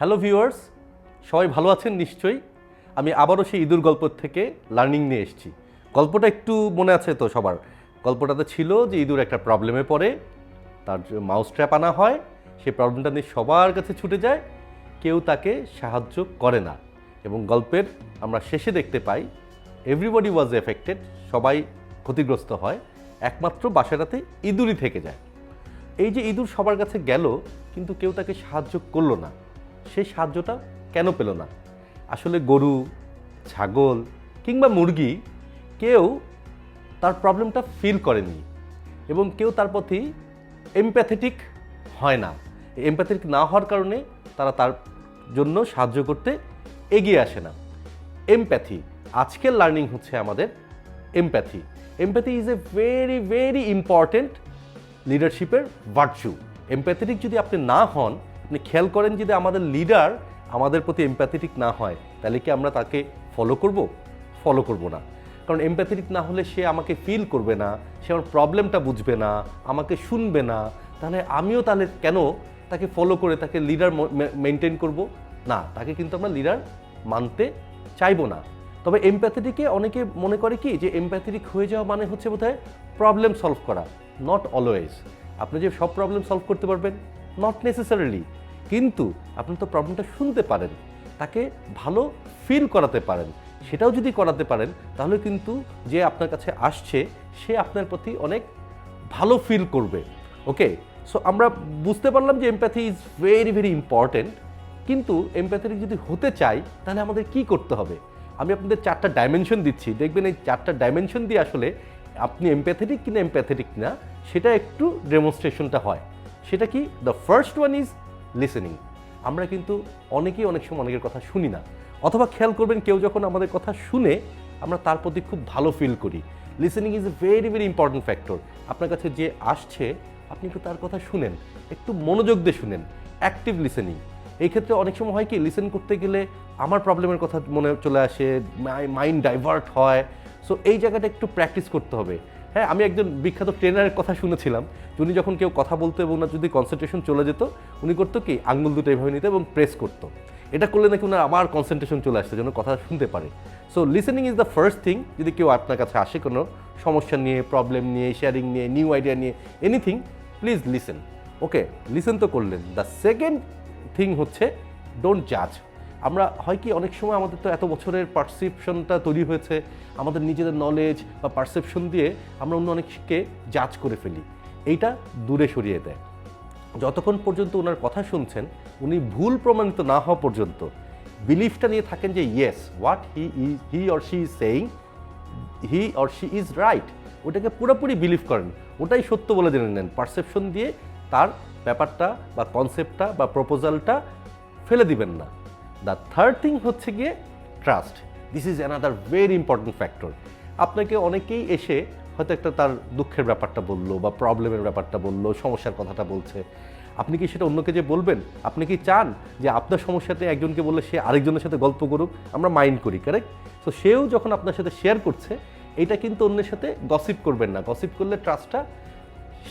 Hello viewers, সবাই ভালো আছেন নিশ্চয়ই? আমি আবারও সেই ইঁদুর গল্প থেকে লার্নিং নিয়ে এসেছি। গল্পটা একটু মনে আছে তো সবার? গল্পটাতে ছিল যে ইঁদুর একটা প্রবলেমে পড়ে, তার মাউস ট্র্যাপ আনা হয় সেই প্রবলেমটা নিয়ে সবার কাছে ছুটে যায়, কেউ তাকে সাহায্য করে না। এবং গল্পের আমরা শেষে দেখতে পাই এভরিবডি ওয়াজ এফেক্টেড সবাই ক্ষতিগ্রস্ত হয়, একমাত্র বাসাটাতে ইঁদুরই থেকে যায়। এই যে ইঁদুর সবার কাছে গেল, কিন্তু কেউ তাকে সাহায্য করল না। সেই সাহায্যটা কেন পেল না? আসলে গরু, ছাগল কিংবা মুরগি কেউ তার প্রবলেমটা ফিল করেনি এবং কেউ তার প্রতি এমপ্যাথেটিক হয় না। এমপ্যাথেটিক না হওয়ার কারণে তারা তার জন্য সাহায্য করতে এগিয়ে আসে না। এমপ্যাথি আজকের লার্নিং হচ্ছে আমাদের empathy empathy is a very very important লিডারশিপের virtue empathetic যদি আপনি না হন আপনি খেয়াল করেন যদি আমাদের লিডার আমাদের প্রতি এমপ্যাথেটিক না হয়, তাহলে কি আমরা তাকে ফলো করব? ফলো করব না। কারণ এমপ্যাথেটিক না হলে সে আমাকে ফিল করবে না, সে আমার প্রবলেমটা বুঝবে না, আমাকে শুনবে না, তাহলে আমিও তাহলে কেন তাকে ফলো করে তাকে লিডার মেনটেন করব? না, তাকে কিন্তু আমরা লিডার মানতে চাইব না। তবে এমপ্যাথেটিকে অনেকে মনে করে কি যে এমপ্যাথেটিক হয়ে যাওয়া মানে হচ্ছে বোধহয় প্রবলেম সলভ করা নট অলওয়েজ আপনি যে সব প্রবলেম সলভ করতে পারবেন নট নেসেসারিলি কিন্তু আপনি তো প্রবলেমটা শুনতে পারেন, তাকে ভালো ফিল করাতে পারেন। সেটাও যদি করাতে পারেন, তাহলে কিন্তু যে আপনার কাছে আসছে, সে আপনার প্রতি অনেক ভালো ফিল করবে। ওকে সো আমরা বুঝতে পারলাম যে empathy is very very important কিন্তু এমপ্যাথেটিক যদি হতে চাই, তাহলে আমাদের কি করতে হবে? আমি আপনাদের চারটা ডাইমেনশন দিচ্ছি। দেখবেন এই চারটা ডাইমেনশন দিয়ে আসলে আপনি এমপ্যাথেটিক কিনা এমপ্যাথেটিক না সেটা একটু ডেমনস্ট্রেশনটা হয়। সেটা কি? The first one is listening আমরা কিন্তু অনেকেই অনেক সময় অনেকের কথা শুনি না। অথবা খেয়াল করবেন কেউ যখন আমাদের কথা শুনে আমরা তার প্রতি খুব ভালো ফিল করি। Listening is a very very important factor আপনার কাছে যে আসছে, আপনি একটু তার কথা শুনেন। একটু মনোযোগ দিয়ে শুনেন। অ্যাক্টিভ লিসেনিং এই ক্ষেত্রে অনেক সময় হয় কি লিসেন করতে গেলে আমার প্রবলেমের কথা মনে চলে আসে মাইন্ড ডাইভার্ট হয়। সো এই জায়গাটা একটু প্র্যাকটিস করতে হবে। হ্যাঁ আমি একজন বিখ্যাত ট্রেনারের কথা শুনেছিলাম। উনি যখন কেউ কথা বলতো এবং ওনার যদি কনসেন্ট্রেশন চলে যেত, উনি করতো কি, আঙ্গুল দুটো এইভাবে নিতে এবং প্রেস করতো। এটা করলে নাকি ওনার আমার কনসেন্ট্রেশন চলে আসছে যেন কথা শুনতে পারে। So listening is the first thing যদি কেউ আপনার কাছে আসে কোনো সমস্যা নিয়ে প্রবলেম নিয়ে শেয়ারিং নিয়ে নিউ আইডিয়া নিয়ে anything please listen okay listen তো করলেন। দ্য সেকেন্ড থিং হচ্ছে ডোন্ট জাজ আমরা হয় কি, অনেক সময় আমাদের তো এত বছরের পারসেপশনটা তৈরি হয়েছে, আমাদের নিজেদের নলেজ বা পারসেপশন দিয়ে আমরা অন্য অনেককে জাজ করে ফেলি। এইটা দূরে সরিয়ে দেয়। যতক্ষণ পর্যন্ত ওনার কথা শুনছেন, উনি ভুল প্রমাণিত না হওয়া পর্যন্ত বিলিফটা নিয়ে থাকেন যে yes what he is he or she is saying he or she is right ওটাকে পুরোপুরি বিলিভ করেন। ওটাই সত্য বলে জেনে নেন। পারসেপশন দিয়ে তার ব্যাপারটা বা কনসেপ্টটা বা প্রপোজালটা ফেলে দিবেন না। দ্য থার্ড থিং হচ্ছে গিয়ে trust this is another very important factor আপনাকে অনেকেই এসে হয়তো একটা তার দুঃখের ব্যাপারটা বলল বা প্রবলেমের ব্যাপারটা বলল, সমস্যার কথাটা বলছে। আপনি কি সেটা অন্যকে যে বলবেন? আপনি কি চান যে আপনার সমস্যাতে একজনকে বললে সে আরেকজনের সাথে গল্প করুক? আমরা মাইন্ড করি কারেক্ট তো সেও যখন আপনার সাথে শেয়ার করছে, এটা কিন্তু অন্যের সাথে গসিপ করবেন না। গসিপ করলে ট্রাস্টটা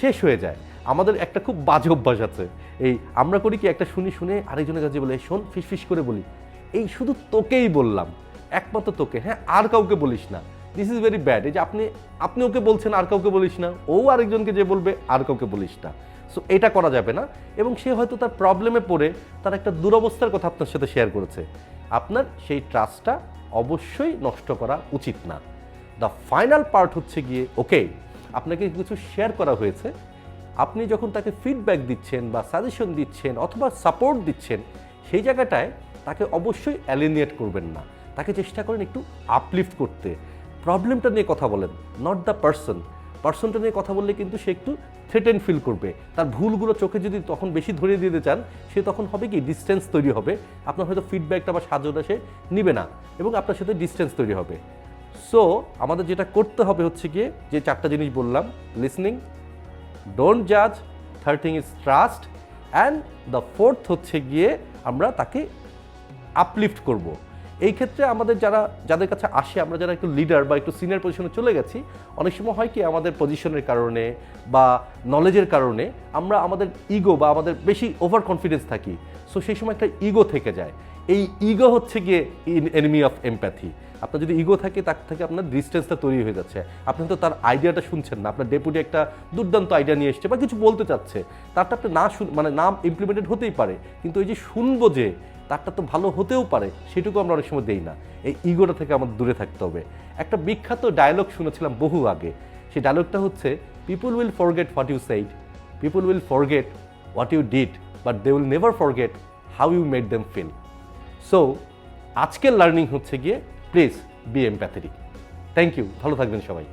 শেষ হয়ে যায়। আমাদের একটা খুব বাজে অভ্যাস আছে। এই আমরা করি কি একটা শুনি শুনে আরেকজনের কাছে বলে শোন ফিস ফিস করে বলি। এই শুধু তোকেই বললাম, একমাত্র তোকে হ্যাঁ আর কাউকে বলিস না। দিস ইজ ভেরি ব্যাড এই যে আপনি আপনি ওকে বলছেন, আর কাউকে বলিস না। ও আরেকজনকে যে বলবে, আর কাউকে বলিস না। সো এটা করা যাবে না। এবং সে হয়তো তার প্রবলেমে পড়ে, তার একটা দুরবস্থার কথা আপনার সাথে শেয়ার করেছে। আপনার সেই ট্রাস্টটা অবশ্যই নষ্ট করা উচিত না। দ্য ফাইনাল পার্ট হচ্ছে গিয়ে ওকে আপনাকে কিছু শেয়ার করা হয়েছে। আপনি যখন তাকে ফিডব্যাক দিচ্ছেন বা সাজেশন দিচ্ছেন অথবা সাপোর্ট দিচ্ছেন, সেই জায়গাটায় তাকে অবশ্যই অ্যালিনিয়েট করবেন না। তাকে চেষ্টা করেন একটু আপলিফট করতে। প্রবলেমটা নিয়ে কথা বলেন নট দ্য পার্সন পার্সনটা নিয়ে কথা বললে কিন্তু সে একটু থ্রেটেন ফিল করবে। তার ভুলগুলো চোখে যদি তখন বেশি ধরিয়ে দিতে চান, সে তখন হবে কি ডিস্টেন্স তৈরি হবে। আপনার হয়তো ফিডব্যাকটা বা সাহায্যটা সে নিবে না এবং আপনার সাথে ডিস্টেন্স তৈরি হবে। সো আমাদের যেটা করতে হবে হচ্ছে গিয়ে, যে চারটা জিনিস বললাম লিসনিং ডোন্ট জাজ third thing is trust and the fourth হচ্ছে গিয়ে আমরা তাকে আপলিফ্ট করব। এই ক্ষেত্রে আমাদের যারা, যাদের কাছে আসে, আমরা যারা একটু লিডার বা একটু সিনিয়র পজিশনে চলে গেছি, অনেক সময় হয় কি আমাদের পজিশনের কারণে বা নলেজের কারণে আমরা আমাদের ইগো বা আমাদের বেশি ওভার কনফিডেন্স থাকি। সো সেই সময় একটা ইগো থেকে যায়। এই ইগো হচ্ছে গিয়ে এনিমি অফ এমপ্যাথি আপনার যদি ইগো থাকে, তার থেকে আপনার ডিস্টেন্সটা তৈরি হয়ে যাচ্ছে। আপনি তো তার আইডিয়াটা শুনছেন না। আপনার ডেপুটি একটা দুর্দান্ত আইডিয়া নিয়ে এসছে বা কিছু বলতে চাচ্ছে। তারটা আপনি না শুন মানে নাম ইমপ্লিমেন্টেড হতেই পারে। কিন্তু এই যে শুনব যে তারটা তো ভালো হতেও পারে, সেটুকু আমরা অনেক সময় দেই না। এই ইগোটা থেকে আমাদের দূরে থাকতে হবে। একটা বিখ্যাত ডায়লগ শুনেছিলাম বহু আগে। সেই ডায়লগটা হচ্ছে people will forget what you said people will forget what you did but they will never forget how you made them feel so আজকের লার্নিং হচ্ছে গিয়ে please be empathetic thank you ভালো থাকবেন সবাই।